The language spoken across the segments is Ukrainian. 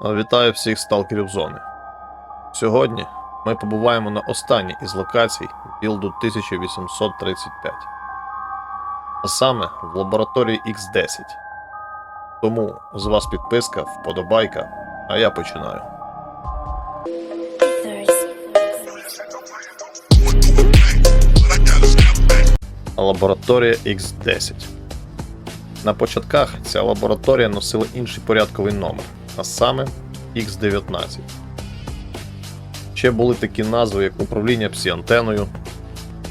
Вітаю всіх сталкерів зони. Сьогодні ми побуваємо на останній із локацій білду 1835. А саме в лабораторії X10. Тому з вас підписка, вподобайка, а я починаю. Лабораторія X10. На початках ця лабораторія носила інший порядковий номер, а саме X19. Ще були такі назви, як управління псі-антеною,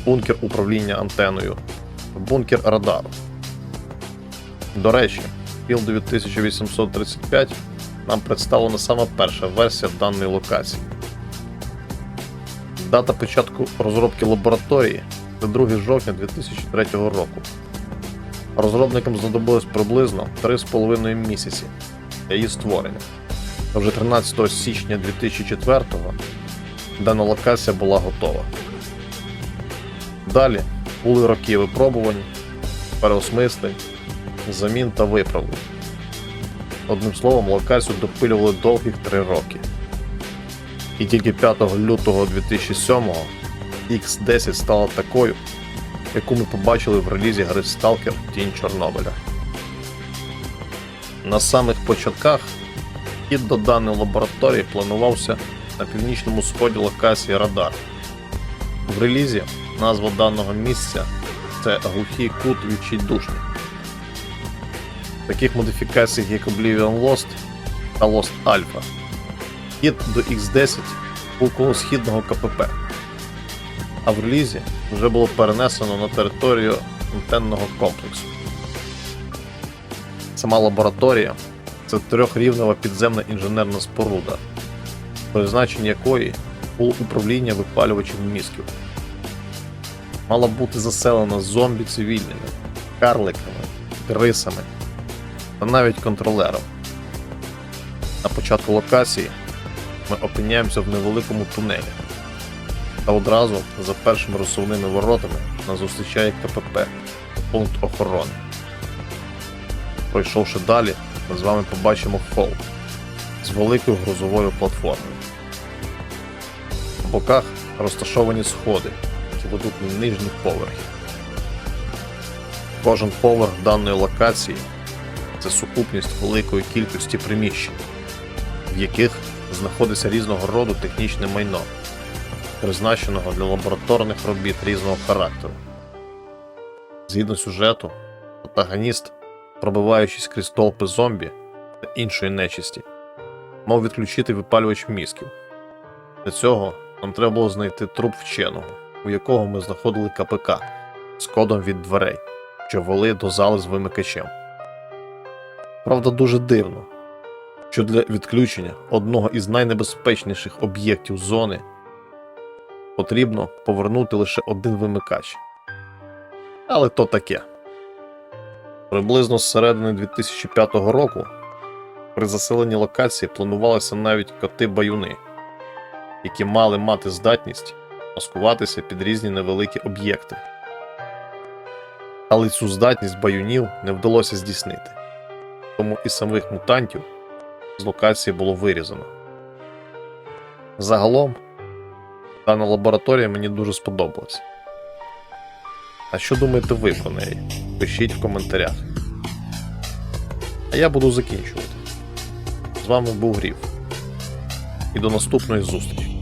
бункер управління антеною, бункер радару. До речі, Піл 2835 нам представлена саме перша версія даної локації. Дата початку розробки лабораторії це 2 жовтня 2003 року. Розробникам знадобилось приблизно 3,5 місяці для її створення. Вже 13 січня 2004-го дана локація була готова. Далі були роки випробувань, переосмислень, замін та виправлень. Одним словом, локацію допилювали довгих 3 роки. І тільки 5 лютого 2007-го X10 стала такою, яку ми побачили в релізі гри Stalker Тінь Чорнобиля. На самих початках хід до даної лабораторії планувався на північному сході локації Радар. В релізі назва даного місця це глухий кут відчайдушний. Таких модифікацій, як Oblivion Lost та Lost Alpha. Хід до X10 був коло східного КПП а в релізі вже було перенесено на територію антенного комплексу. Сама лабораторія це трьохрівнева підземна інженерна споруда, призначення якої було управління випалювачем мізків. Мала бути заселена зомбі цивільними, карликами, крисами та навіть контролером. На початку локації ми опиняємося в невеликому тунелі та одразу за першими розсувними воротами нас зустрічає КПП пункт охорони. Пройшовши далі, ми з вами побачимо холл з великою грузовою платформою. В боках розташовані сходи, які ведуть на нижні поверхи. Кожен поверх даної локації це сукупність великої кількості приміщень, в яких знаходиться різного роду технічне майно призначеного для лабораторних робіт різного характеру. Згідно сюжету, протагоніст, пробиваючись крізь толпи зомбі та іншої нечисті, мав відключити випалювач мізків. Для цього нам треба було знайти труп вченого, у якого ми знаходили КПК з кодом від дверей, що вели до зали з вимикачем. Правда, дуже дивно, що для відключення одного із найнебезпечніших об'єктів зони потрібно повернути лише один вимикач. Але то таке. Приблизно з середини 2005 року при заселенні локації планувалися навіть коти-баюни, які мали мати здатність маскуватися під різні невеликі об'єкти. Але цю здатність баюнів не вдалося здійснити, тому і самих мутантів з локації було вирізано. Загалом Дана лабораторія мені дуже сподобалась. А що думаєте ви про неї? Пишіть в коментарях. А я буду закінчувати. З вами був Грів. І до наступної зустрічі.